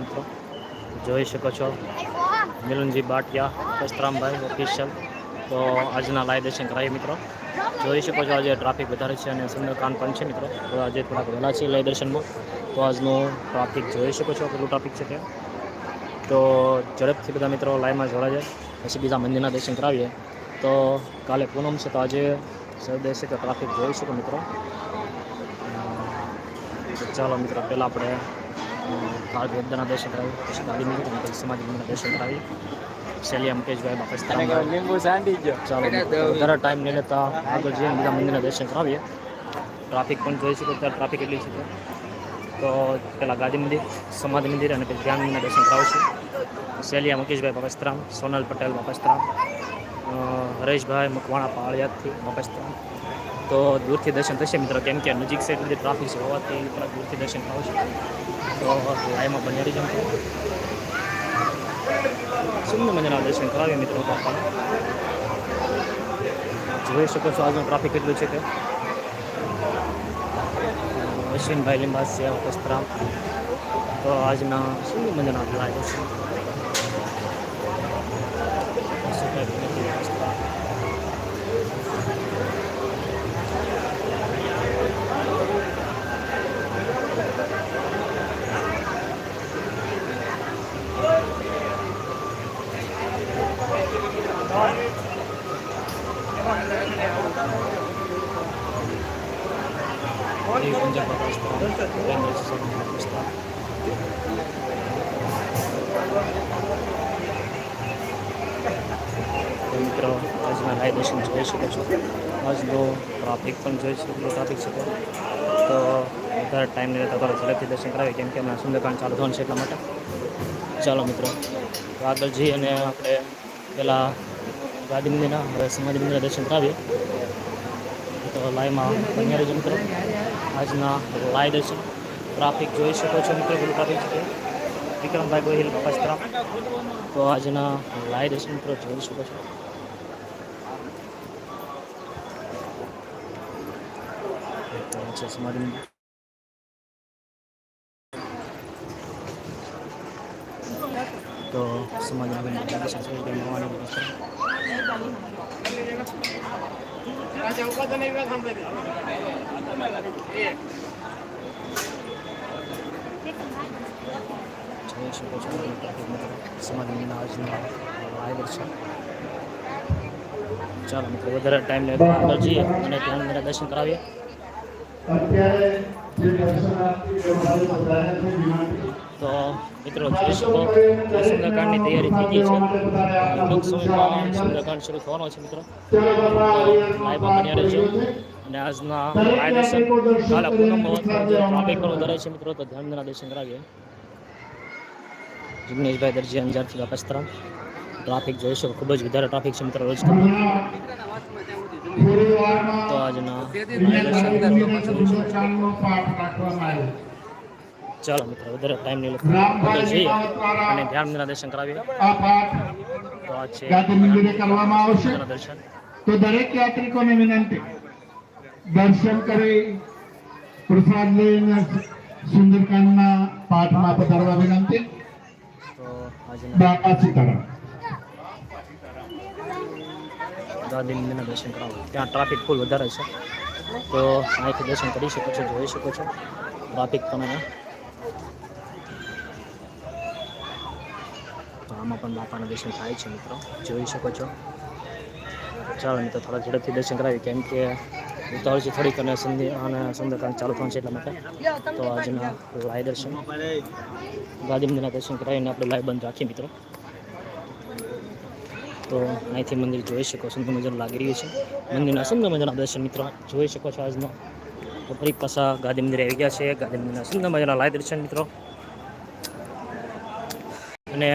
છે મિત્રો. જોઈ શકો છો. મિલનજી બાટિયા કસ્તરામભાઈ ઓફિશિયલ તો આજના લાઈવ દર્શન કરાવીએ મિત્રો. જોઈ શકો છો આજે ટ્રાફિક વધારે છે અને સુંદરકાંડ પણ છે મિત્રો. તો આજે થોડાક વહેલા છે લાઈવ દર્શનમાં. તો આજનું ટ્રાફિક જોઈ શકો છો, કેટલું ટ્રાફિક છે તે. તો ઝડપથી બધા મિત્રો લાઈવમાં જોડાય પછી બીજા મંદિરના દર્શન કરાવીએ. તો કાલે પૂનમ છે તો આજે સર્દે છે તો ટ્રાફિક જોઈ શકો મિત્રો. તો ચાલો મિત્રો, પહેલાં આપણે કાળ વેદના દર્શન કરાવી પછી ગાડી નીકળી પછી સમાજ મંદિરના દર્શન કરાવી શૈલી અમકેશભાઈ ચાલો વધારે ટાઈમ નહીં લેતા આગળ જઈને બીજા મંદિરના દર્શન કરાવીએ ટ્રાફિક પણ જોઈ શકો અત્યારે ટ્રાફિક એટલી છે તો પહેલાં ગાંધી મંદિર સમાધિ મંદિર અને પછી ધ્યાન મંદિરના દર્શન કરાવશું શૈલિયા મુકેશભાઈ પાકિસ્તાન સોનલ પટેલ પાકિસ્તાન હરેશભાઈ મકવાણા પાળિયાદથી બાપસ્તરામ તો. દૂરથી દર્શન થશે મિત્રો, કેમ કે નજીક છે એટલે ટ્રાફિક છે હોવાથી થોડા દૂરથી દર્શન થશે તો લાઈમાં બની રહી જમશે. સુંદર મજાના દર્શન કરાવીએ મિત્રો બાપાના. જોઈ શકો છો આજનું ટ્રાફિક કેટલું છે તે. અશ્વિનભાઈ લિંબાસ છે વસ્ત્રામ તો આજના સુંદર મજાના લાઈવ છે. એ પંજાબ વસ્ત્રામ રેન્દ્ર વસ્ત્રામ તો મિત્રો આજના લાઈવ દર્શન જોઈ શકો છો આજનો ટ્રાફિક પણ જોઈ શકો ટ્રાફિક છે તો વધારે ટાઈમ નહીં તમારે ઝડપથી દર્શન કરાવી કેમ કે હમણાં સુંદરકાંડ ચાલુ થવાનું છે એટલા માટે. ચાલો મિત્રો આગળ જઈ અને આપણે પહેલાં ગાંધી મંદિરના, હવે સમાધિ મંદિરના દર્શન કરાવીએ. તો લાઈવમાં બન્યા રહેજો મિત્રો. આજના લાઈ દર્શન ટ્રાફિક જોઈ શકો છો મિત્રો બધું ટ્રાફિક છે વિક્રમભાઈ ગોહિલ બપસ્ત્રામ તો આજના લાઈ દર્શન મિત્રો, જોઈ શકો છો. સમાધિ તો વ્યવસ્થા જોઈ શકો છો મિત્રો સમાધિ મંદિરના આજના લાઈવ ચાલો મિત્રો વધારે ટાઈમ લેવા જઈએ અને ત્યાં દર્શન કરાવીએ. અત્યારે તો મિત્રો સુંદરકાંડની તૈયારી થઈ ગઈ છે. ટૂંક સમયમાં સુંદરકાંડ શરૂ થવાનો છે, મિત્રો. લાઈવમાં બન્યા રહેજો. અને આજના લાઈવ દર્શન ટ્રાફિક પણ વધારે છે, મિત્રો, તો ધ્યાનના દર્શન કરાવીએ. જિગ્નેશભાઈ દરજી અંજારથી વાપસ્તરામ ટ્રાફિક જોઈશું ખૂબ જ વધારે ટ્રાફિક છે, મિત્રો, રોજ. તો આજના ચાલો મિત્રો વધારે ટાઈમ નહીં લેતા જઈએ અને ધ્યાનના દર્શન કરાવીએ તો આ છે કરવામાં આવશે. દર્શન તો દરેક યાત્રિકોને વિનંતી દર્શન કરી પ્રસાદ લઈને સુંદરકાંડના પાઠમાં પધારવા વિનંતી. બાપા સીતારામ. મંદિરના દર્શન કરાવો ત્યાં ટ્રાફિક ફૂલ વધારે છે. તો અહીંથી દર્શન કરી શકો છો, જોઈ શકો છો. ટ્રાફિક તમે તો આમાં પણ બાપાના દર્શન થાય છે મિત્રો. જોઈ શકો છો. ચાલો મિત્રો, થોડા ઝડપથી દર્શન કરાવી કેમ કે ઉતાવળ છે થોડીક અને સંધિ અને સુંદરકાંડ ચાલુ થવાનું છે એટલા માટે. તો આજના લાય દર્શન. ગાંધી મંદિરના દર્શન કરાવીને આપણે લાઈવ બંધ રાખીએ મિત્રો. તો અહીંથી મંદિર જોઈ શકો સુંદર મજાનું લાગી રહ્યું છે. મંદિરના સુંદર મજાના દર્શન મિત્રો જોઈ શકો છો આજનો. તો ફરી પાછા ગાંધી મંદિર આવી ગયા છે. ગાંધી મંદિરના સુંદર મજાના લાઈવ દર્શન મિત્રો. અને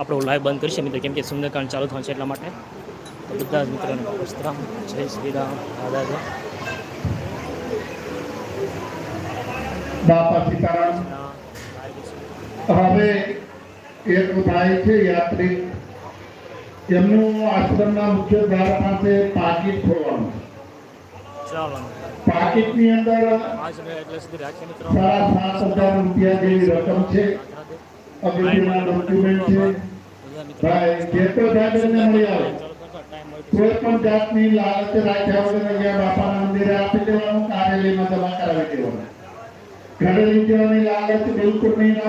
આપણું લાઈવ બંધ કરીશું મિત્રો કેમ કે સુંદરકાંડ ચાલુ થવાનું છે એટલા માટે. તો બધા જ મિત્રોને વસ્ત્રામ જય શ્રી રામ બાપા સીતારામ. હવે એક છે યાત્રી. એમનું આશ્રમના મુખ્ય દ્વાર પાસે પાકીટ ખોલવાનું પાકીટની અંદર સાડા સાત હજાર રૂપિયા જેવી રકમ છે. અગત્યના ડોક્યુમેન્ટ છે. ભાઈ જેતો સાહેબને મળી આવે. કોઈ પણ જાતની લાલચ રાખ્યા વગર અહીંયા બાપાના મંદિરે આપી દેવાનું કાર્યાલયમાં જમા કરાવી દેવાનું. ઘરે લઈ જવાની લાલચ બિલકુલ નહીં